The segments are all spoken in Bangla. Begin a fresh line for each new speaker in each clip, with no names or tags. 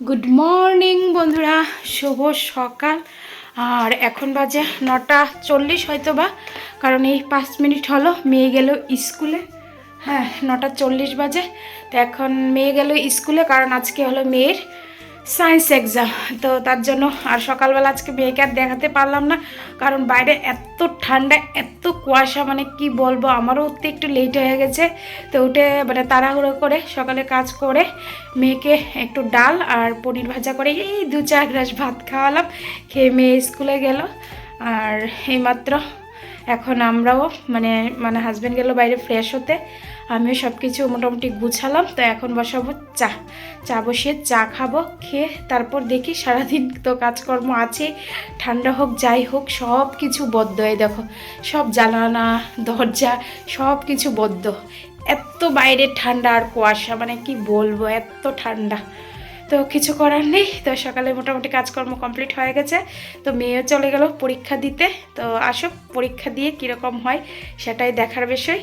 গুড মর্নিং বন্ধুরা। শুভ সকাল। আর এখন বাজে নটা চল্লিশ হয়তো বা, কারণ এই পাঁচ মিনিট হলো, মেয়ে গেল স্কুলে। হ্যাঁ নটা চল্লিশ বাজে। তো এখন মেয়ে গেল স্কুলে, কারণ আজকে হলো মেয়ের সায়েন্স এক্সাম তো তার জন্য আর সকালবেলা আজকে মেয়েকে আর দেখাতে পারলাম না, কারণ বাইরে এত ঠান্ডা, এত কুয়াশা মানে কি বলব, আমারও উঠতে একটু লেট হয়ে গেছে। তো উঠে মানে তাড়াহুড়ো করে সকালে কাজ করে মেয়েকে একটু ডাল আর পনির ভাজা করে এই দু চার গ্লাস ভাত খাওয়ালাম, খেয়ে মেয়ে স্কুলে গেল। আর এইমাত্র এখন আমরাও মানে মানে হাজব্যান্ড গেল বাইরে ফ্রেশ হতে। আমিও সব কিছু মোটামুটি গুছালাম, তো এখন বসাবো চা। চা বসিয়ে চা খাব, খেয়ে তারপর দেখি সারাদিন তো কাজকর্ম আছে, ঠান্ডা হোক, যাই হোক সব কিছু বদ্ধ। এই দেখো, সব জানানা দরজা সব কিছু বদ্ধ। এত বাইরে ঠান্ডা আর কুয়াশা মানে কি বলব, এত ঠান্ডা। তো কিছু করার নেই। তো সকালে মোটামুটি কাজকর্ম কমপ্লিট হয়ে গেছে। তো মেয়েও চলে গেল পরীক্ষা দিতে। তো আসো পরীক্ষা দিয়ে কীরকম হয় সেটাই দেখার বিষয়।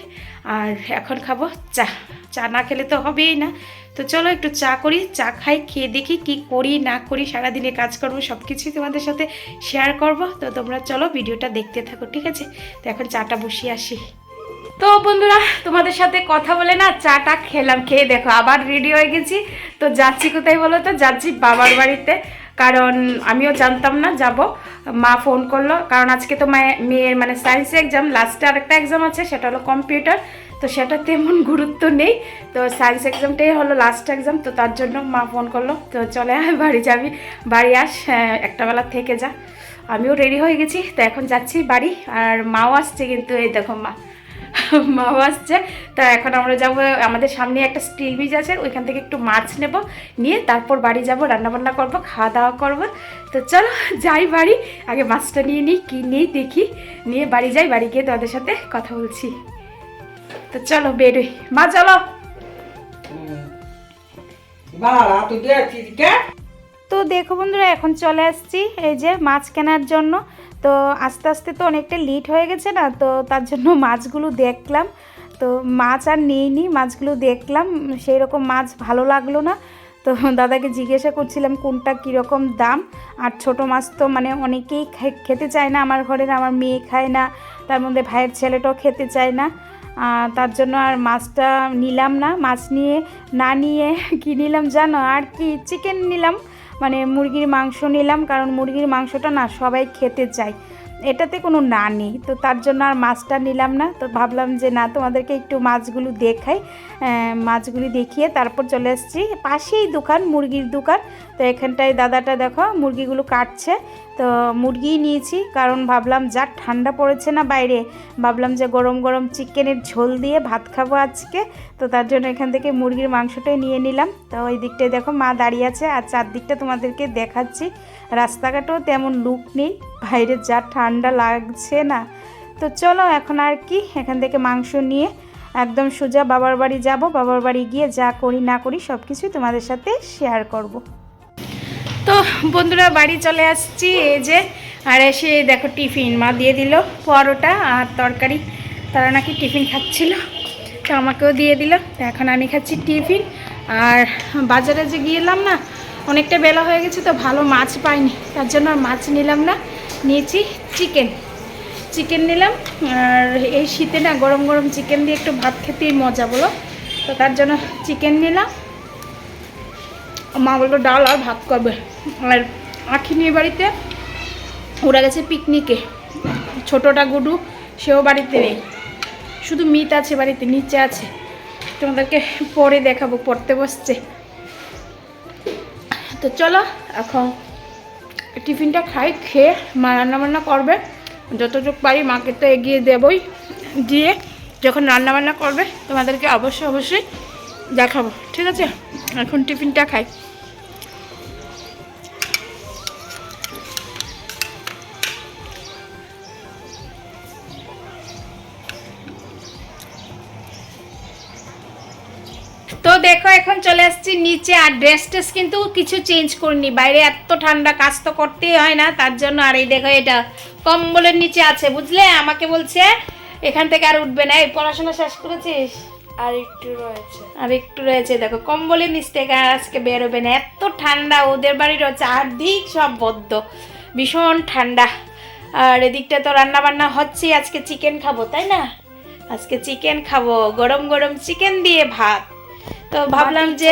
আর এখন খাব চা। চা না খেলে তো হবেই না। তো চলো একটু চা করি, চা খাই, খেয়ে দেখি কি করি, না করি, সারাদিনে কাজকর্ম সব কিছুই তোমাদের সাথে শেয়ার করব। তো তোমরা চলো ভিডিওটা দেখতে থাকো, ঠিক আছে? তো এখন চাটা বসিয়ে আসি। তো বন্ধুরা তোমাদের সাথে কথা বলে না চাটা খেলাম খেয়ে দেখো আবার রেডি হয়ে গেছি। তো যাচ্ছি কোথায় বলো তো? যাচ্ছি বাবার বাড়িতে। কারণ আমিও জানতাম না যাব। মা ফোন করল কারণ আজকে তো মায়ে- মেয়ের মানে সায়েন্স এক্সাম লাস্টে আরেকটা এক্সাম আছে সেটা হলো কম্পিউটার তো সেটা তেমন গুরুত্ব নেই। তো সায়েন্স এক্সামটাই হলো লাস্ট এক্সাম তো তার জন্য মা ফোন করল। তো চলে আয় বাড়ি যাবি। বাড়ি আস হ্যাঁ, একটা বেলা থেকে যা। আমিও রেডি হয়ে গেছি তো এখন যাচ্ছি বাড়ি আর মাও আসছে কিন্তু এই দেখো মা। মাও আসছে। তা এখন আমরা যাব আমাদের সামনে একটা স্টিল ব্রিজ আছে ওইখান থেকে একটু মাছ নেব। নিয়ে তারপর বাড়ি যাব রান্নাবান্না করব খাওয়া দাওয়া করব। তো চলো যাই বাড়ি। আগে মাছটা নিয়ে নিই কি নেই দেখি। নিয়ে বাড়ি যাই বাড়ি গিয়ে তোমাদের সাথে কথা বলছি। তো চলো বেরোই। মা চলো। তো দেখো বন্ধুরা এখন চলে আসছি এই যে মাছ কেনার জন্য। তো আস্তে আস্তে তো অনেকটা লিট হয়ে গেছে না, তো তার জন্য মাছগুলো দেখলাম। তো মাছ আর নিইনি মাছগুলো দেখলাম সেই রকম মাছ ভালো লাগল না। তো দাদাকে জিজ্ঞাসা করছিলাম কোনটা কীরকম দাম, আর ছোট মাছ তো মানে অনেকেই খেতে চায় না আমার ঘরের আমার মেয়ে খায় না, তার মধ্যে ভাইয়ের ছেলেটাও খেতে চায় না। তার জন্য আর মাছটা নিলাম না, মাছ নিয়ে, না নিয়ে কী নিলাম জানো? আর কি চিকেন নিলাম। মানে মুরগির মাংস নিলাম, কারণ মুরগির মাংসটা না সবাই খেতে চায়। এটাতে কোনো না নেই, তো তার জন্য আর মাছটা নিলাম না। তো ভাবলাম যে না, তোমাদেরকে একটু মাছগুলো দেখাই মাছগুলি দেখিয়ে তারপর চলে এসেছি পাশেই দোকান, মুরগির দোকান। তো এখানটায় দাদাটা দেখো, মুরগিগুলো কাটছে। তো মুরগিই নিয়েছি, কারণ ভাবলাম যা ঠান্ডা পড়েছে না বাইরে, ভাবলাম যে গরম গরম চিকেনের ঝোল দিয়ে ভাত খাব আজকে, তো তার জন্য এখান থেকে মুরগির মাংসটাই নিয়ে নিলাম। তো ওই দিকটায় দেখো মা দাঁড়িয়ে আছে, আর চারদিকটা তোমাদেরকে দেখাচ্ছি। রাস্তাঘাটেও তেমন লুক নেই, বাইরে যা ঠান্ডা লাগছে না। তো চলো এখন আর কি, এখান থেকে মাংস নিয়ে একদম সোজা বাবার বাড়ি যাব, বাবার বাড়ি গিয়ে যা করি না করি সব কিছুই তোমাদের সাথে শেয়ার করব। তো বন্ধুরা বাড়ি চলে আসছি, এই যে, আর এসে দেখো টিফিন, মা দিয়ে দিল পরোটা আর তরকারি। তারা নাকি টিফিন খাচ্ছিল, তো আমাকেও দিয়ে দিল। তো এখন আমি খাচ্ছি টিফিন। আর বাজারে যে গিয়েলাম না, অনেকটা বেলা হয়ে গেছে তো ভালো মাছ পাইনি। তার জন্য আর মাছ নিলাম না, নিয়েছি চিকেন। চিকেন নিলাম, আর এই শীতে না গরম গরম চিকেন দিয়ে একটু ভাত খেতেই মজা বলো। তো তার জন্য চিকেন নিলাম মা বলল, ডাল আর ভাত করবে আর আখি নিয়ে বাড়িতে, ওরা গেছে পিকনিকে ছোটোটা গুডু, সেও বাড়িতে নেই। শুধু মিত আছে বাড়িতে, নিচে আছে। তোমাদেরকে পরে দেখাবো, পড়তে বসছে। তো চলো, এখন টিফিনটা খাই, খেয়ে মা রান্নাবান্না করবে। যতটুকু পারি মাকে তো এগিয়ে দেবই। দিয়ে যখন রান্নাবান্না করবে, তোমাদেরকে অবশ্যই অবশ্যই দেখাবো। ঠিক আছে? এখন টিফিনটা খাই। তো দেখো, এখন চলে আসছি নিচে। আর ড্রেস টেস কিন্তু কিছু চেঞ্জ করিনি। বাইরে এত ঠান্ডা, কাজ তো করতেই হয় না। তার জন্য আর এই দেখো, এটা কম্বলের নিচে আছে। বুঝলে? আমাকে বলছে, এখান থেকে আর উঠবে না। এই পড়াশোনা শেষ করেছিস?
আর একটু রয়েছে।
আর একটু রয়েছে দেখো কম্বলের নিচ থেকে আজকে বেরোবে না। এত ঠান্ডা ওদের বাড়িরও চারদিক সব বদ্ধ ভীষণ ঠান্ডা। আর এদিকটা তো রান্না বান্না হচ্ছে আজকে চিকেন খাব তাই না? আজকে চিকেন খাব গরম গরম চিকেন দিয়ে ভাত। তো ভাবলাম যে।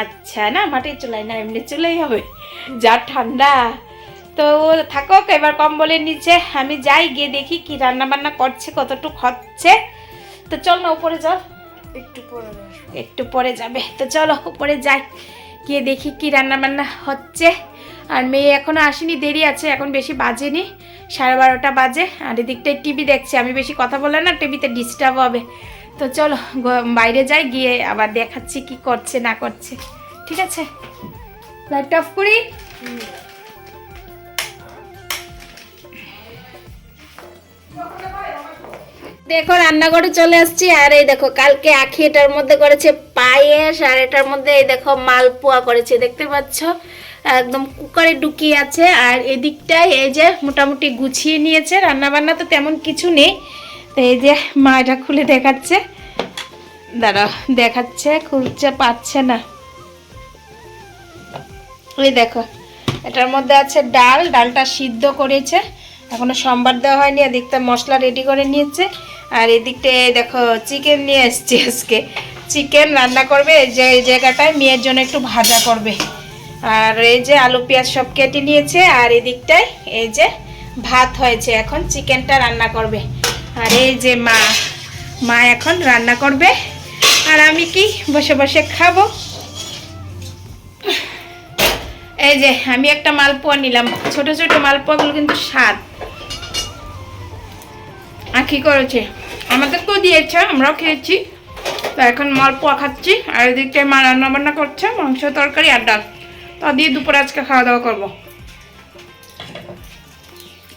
আচ্ছা না মাটির চুলাই না এমনি চুলাই হবে যা ঠান্ডা। তো থাকুক এবার কম্বলের নিচে আমি যাই গিয়ে দেখি কি রান্না বান্না করছে কতটুক হচ্ছে। তো চল না উপরে চল।
একটু পরে
একটু পরে যাবে। তো চলো উপরে যাই। গিয়ে দেখি কি রান্না বান্না হচ্ছে। আর মেয়ে এখনও আসেনি দেরি আছে এখন বেশি বাজেনি। সাড়ে বারোটা বাজে। আর এদিকটায় টিভি দেখছে। আমি বেশি কথা বললে না টিভিতে ডিস্টার্ব হবে। তো চলো বাইরে যাই গিয়ে আবার দেখাচ্ছি কি করছে না করছে। ঠিক আছে? লাইট অফ করি? দেখো, রান্নাঘরে চলে আসছি। আর এই দেখো, কালকে আখি এটার মধ্যে করেছে পায়েস, আর এটার মধ্যে এই দেখো মালপোয়া করেছে, দেখতে পাচ্ছ? একদম কুকারে ঢুকিয়ে আছে। আর এদিকটায় এই যে মোটামুটি গুছিয়ে নিয়েছে রান্না বান্না তো তেমন কিছু নেই। তো এই যে মা এটা খুলে দেখাচ্ছে। দাঁড়াও, দেখাচ্ছে, খুলছে, পাচ্ছে না। ওই দেখো, এটার মধ্যে আছে ডাল, ডালটা সিদ্ধ করেছে। এখনও সম্বার দেওয়া হয়নি, এদিকটা মশলা রেডি করে নিয়েছে। আর এদিকটায় দেখো চিকেন নিয়ে এসছে আজকে। চিকেন রান্না করবে যে, এই জায়গাটায় মেয়ের জন্য একটু ভাজা করবে। আর এই যে আলু, পেঁয়াজ সব কেটে নিয়েছে, আর এদিকটায় এই যে ভাত হয়েছে এখন চিকেনটা রান্না করবে। আর এই যে মা মা এখন রান্না করবে। আর আমি কি বসে বসে খাব? এই যে, আমি একটা মালপোয়া নিলাম। ছোট ছোট মালপোয়াগুলো কিন্তু স্বাদ। আর কি করেছে? আমাদেরকেও দিয়েছে, আমরাও খেয়েছি। তো এখন মালপোয়া খাচ্ছি, আর এদিকটায় মা রান্না বান্না করছে, মাংস, তরকারি আর ডাল। তা দিয়ে দুপুরে আজকে খাওয়া দাওয়া করব।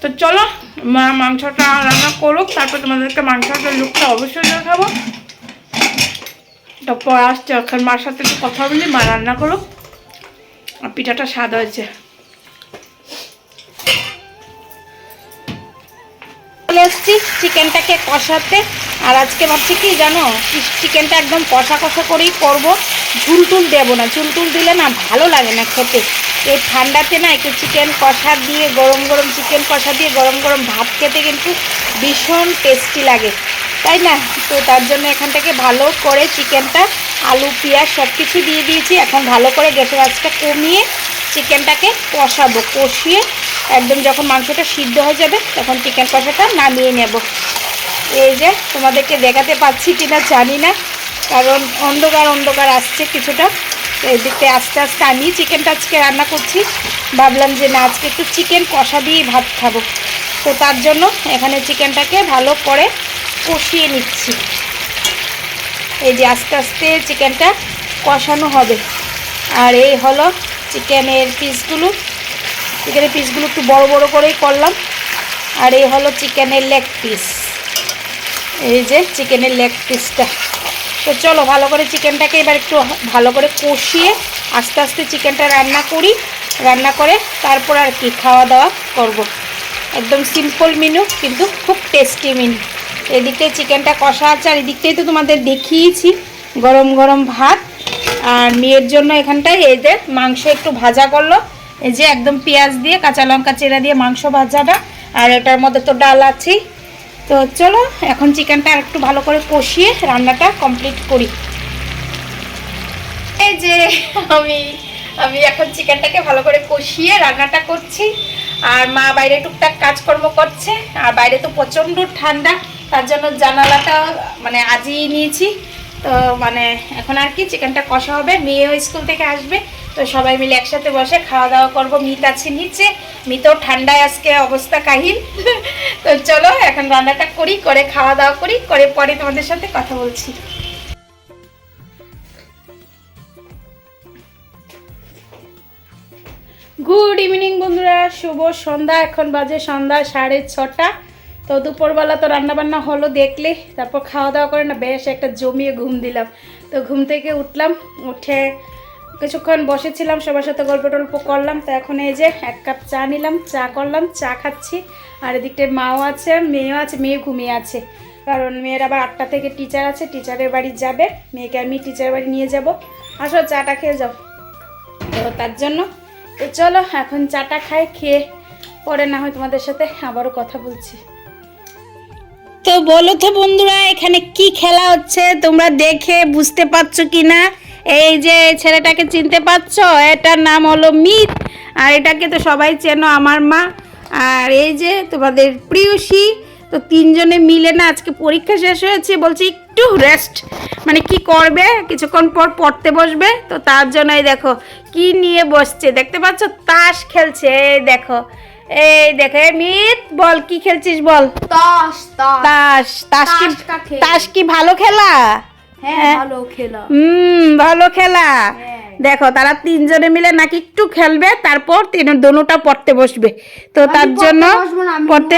তো চলো, মা মাংসটা রান্না করুক, তারপর তোমাদেরকে মাংসটার লুকটা অবশ্যই দেখাবো। তো তারপর আসছে, এখন মার সাথে একটু কথা বলি, মা রান্না করুক। আর পিঠাটা স্বাদ হয়েছে। চলে এসছি চিকেনটাকে কষাতে। আর আজকে ভাবছি কি জানো চিকেনটা একদম কষা কষা করেই করব। ঝুল টুল দেবো না, ঝুল টুল দিলে না ভালো লাগে না খেতে। এই ঠান্ডাতে না একটু চিকেন কষা দিয়ে, গরম গরম চিকেন কষা দিয়ে, গরম গরম ভাত খেতে কিন্তু ভীষণ টেস্টি লাগে। তাই না? তো তার জন্য এখান থেকে ভালো করে চিকেনটা, আলু, পেঁয়াজ সব কিছু দিয়ে দিয়েছি। এখন ভালো করে গ্যাসের আঁচটা কমিয়ে চিকেনটাকে কষাবো, কষিয়ে একদম যখন মাংসটা সিদ্ধ হয়ে যাবে, তখন চিকেন কষাটা নামিয়ে নেব। এই যে তোমাদেরকে দেখাতে পাচ্ছি কিনা জানি না, কারণ অন্ধকার অন্ধকার আসছে কিছুটা। এদিকে আস্তে আস্তে আমি চিকেনটা আজকে রান্না করছি। ভাবলাম যে না, আজকে একটু চিকেন কষা দিয়েই ভাত খাব। তো তার জন্য এখানে চিকেনটাকে ভালো করে কষিয়ে নিচ্ছি। এই যে আস্তে আস্তে চিকেনটা কষানো হবে। আর এই হলো চিকেনের পিসগুলো। চিকেনের পিসগুলো একটু বড় বড় করেই করলাম। আর এই হলো চিকেনের লেগ পিস এই যে চিকেনের লেগ পিসটা তো চলো ভালো করে চিকেনটাকে এবার একটু ভালো করে কষিয়ে আস্তে আস্তে চিকেনটা রান্না করি। রান্না করে তারপর আর কি খাওয়া দাওয়া করব। একদম সিম্পল মেনু কিন্তু খুব টেস্টি মেনু এদিকে চিকেনটা কষা আছে, আর এদিকটাই তো তোমাদের দেখিয়েছি। গরম গরম ভাত। আর মেয়ের জন্য এখানটায় যে মাংস একটু ভাজা করল। এই যে একদম পেঁয়াজ দিয়ে, কাঁচা লঙ্কা চেরা দিয়ে মাংস ভাজাটা, আর এটার মধ্যে তো ডাল আছেই। তো চলো, এখন চিকেনটা আর একটু ভালো করে কষিয়ে রান্নাটা কমপ্লিট করি। এই যে আমি আমি এখন চিকেনটাকে ভালো করে কষিয়ে রান্নাটা করছি। আর মা বাইরে টুকটাক কাজকর্ম করছে। আর বাইরে তো প্রচণ্ড ঠান্ডা, তার জন্য জানালাটা মানে আজিয়ে নিয়েছি। তো মানে এখন আর কি চিকেনটা কষা হবে। মেয়েও স্কুল থেকে আসবে। তো সবাই মিলে একসাথে বসে খাওয়া দাওয়া করব। মিত আছে নিচে। মিতও ঠান্ডায় আজকে অবস্থা কাহিল। তো চলো, এখন রান্নাটা করি, করে খাওয়া দাওয়া করি, করে পরে তোমাদের সাথে কথা বলছি। গুড ইভিনিং বন্ধুরা। শুভ সন্ধ্যা। এখন বাজে সন্ধ্যা সাড়ে ছটা। তো দুপুরবেলা তো রান্নাবান্না হলো দেখলে, তারপর খাওয়া দাওয়া করে না, বেশ একটা জমিয়ে ঘুম দিলাম। তো ঘুম থেকে উঠলাম, উঠে কিছুক্ষণ বসেছিলাম, সবার সাথে গল্প টল্প করলাম, তো এখন এই যে এক কাপ চা নিলাম, চা করলাম, চা খাচ্ছি, আর এদিকটায় মাও আছে, মেয়েও আছে, মেয়ে ঘুমিয়ে আছে, কারণ মেয়ের আবার আটটা থেকে টিচার আছে টিচারের বাড়ি যাবে, মেয়েকে আমি টিচারের বাড়ি নিয়ে যাব। আসো, চাটা খেয়ে যাও। তো তার জন্য, তো চলো, এখন চাটা খাই, খেয়ে পরে না হয় তোমাদের সাথে আবারও কথা বলছি। তো বলো তো বন্ধুরা, এখানে কি খেলা হচ্ছে? তোমরা দেখে বুঝতে পারছ কি না এই যে ছেলেটাকে চিনতে পারছ? এটার নাম হলো মিত আর এটাকে তো সবাই চেনো আমার মা। আর এই যে তোমাদের প্রিয়সী তো তিনজনে মিলে না আজকে পরীক্ষা শেষ হয়েছে বলছি একটু রেস্ট মানে কি করবে? কিছুক্ষণ পর পড়তে বসবে। তো তার জন্যই দেখো কি নিয়ে বসছে? দেখতে পাচ্ছ? তাস খেলছে এই দেখো। এই দেখো মিত বল কি খেলছিস বল?
তাস তাস।
তাস তাস কি
তাস
কি ভালো খেলা?
হ্যাঁ। ভালো খেলা।
হুম ভালো খেলা।
হ্যাঁ।
দেখো তারা তিনজনে মিলে নাকি একটু খেলবে তারপর তিন দোনোটা পড়তে বসবে। তো তার জন্য পড়তে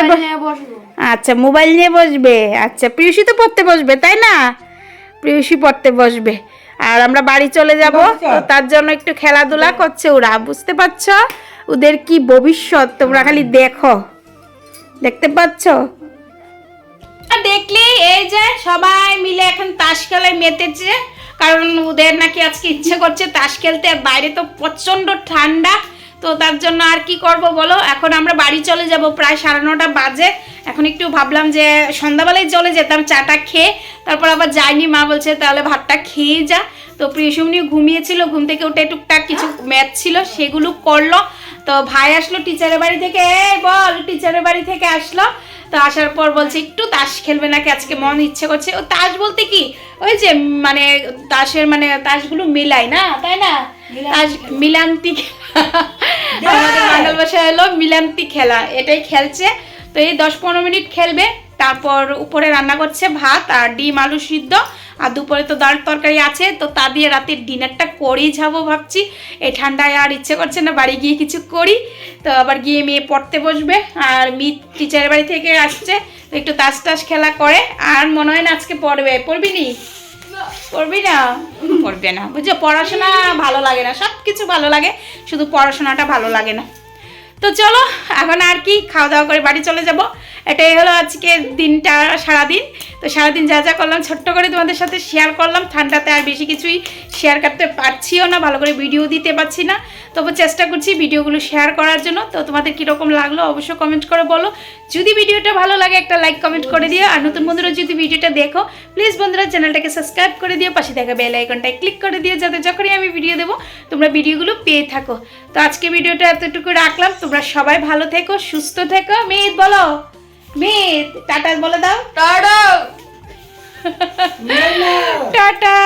আচ্ছা মোবাইল নিয়ে বসবে। আচ্ছা প্রিয়সী তো পড়তে বসবে তাই না? প্রিয়সী পড়তে বসবে। আর আমরা বাড়ি চলে যাব তো তার জন্য একটু খেলাধুলা করছে ওরা বুঝতে পারছ? ওদের কি ভবিষ্যৎ? তোমরা খালি দেখো। দেখতে পাচ্ছ? দেখলি, এই যে সবাই মিলে এখন তাস খেলায় মেতেছে, কারণ ওদের নাকি আজকে ইচ্ছে করছে তাস খেলতে, বাইরে তো প্রচণ্ড ঠান্ডা, তো তার জন্য আর কি করব বলো? এখন আমরা বাড়ি চলে যাব, প্রায় সাড়ে নটা বাজে। এখন একটু ভাবলাম যে সন্ধ্যাবেলায় চলে যেতাম, চাটা খেয়ে, তারপর আবার যাইনি, মা বলছে তাহলে ভাতটা খেয়ে যা। তো প্রিয়সুমনি ঘুমিয়েছিল, ঘুম থেকে উঠে টুকটাক কিছু ম্যাথ ছিল, সেগুলো করল। তো ভাই আসলো টিচারের বাড়ি থেকে। এই বল টিচারের বাড়ি থেকে আসলো। তো আসার পর বলছে একটু তাস খেলবে নাকি? আজকে মন ইচ্ছে করছে। ও তাস বলতে কি? ওই যে মানে তাসের মানে তাসগুলো মিলাই না তাই না? তাস মিলান্তি। আমাদের হলো মিলান্তি খেলা এটাই খেলছে। তো এই দশ পনেরো মিনিট খেলবে তারপর উপরে রান্না করছে ভাত আর ডিম আলু সিদ্ধ। আর দুপুরে তো ডাল তরকারি আছে, তো তা দিয়ে রাতের ডিনারটা করেই যাব ভাবছি। এই ঠান্ডায় আর ইচ্ছে করছে না বাড়ি গিয়ে কিছু করি, তো আবার গিয়ে মেয়ে পড়তে বসবে, আর মি টিচারের বাড়ি থেকে আসছে একটু তাস টাস খেলা করে, আর মনে হয় না আজকে পড়বে। পড়বি নি? পড়বি না? পড়বে না। বুঝছ, পড়াশোনা ভালো লাগে না সব কিছু ভালো লাগে, শুধু পড়াশোনাটা ভালো লাগে না। তো চলো, এখন আর কি খাওয়া দাওয়া করে বাড়ি চলে যাব। এটাই হলো আজকে দিনটা, সারাদিন। তো সারাদিন যা যা করলাম, ছোট্ট করে তোমাদের সাথে শেয়ার করলাম। ঠান্ডাতে আর বেশি কিছুই শেয়ার করতে পারছিও না, ভালো করে ভিডিও দিতে পারছি না। তবু চেষ্টা করছি ভিডিওগুলো শেয়ার করার জন্য। তো তোমাদের কীরকম লাগল অবশ্যই কমেন্ট করে বলো। যদি ভিডিওটা ভালো লাগে, একটা লাইক কমেন্ট করে দিও। আর নতুন বন্ধুরা যদি ভিডিওটা দেখো প্লিজ বন্ধুরা চ্যানেলটাকে সাবস্ক্রাইব করে দিও। পাশে থাকা বেল আইকনটায় ক্লিক করে দিও। যাতে যখনই আমি ভিডিও দেবো, তোমরা ভিডিওগুলো পেয়ে থাকো। তো আজকে ভিডিওটা এতটুকু রাখলাম। তোমরা সবাই ভালো থেকো সুস্থ থেকো। মেদ বলো। মেদ টাটা বলে দাও।
টাটা!
টাটা!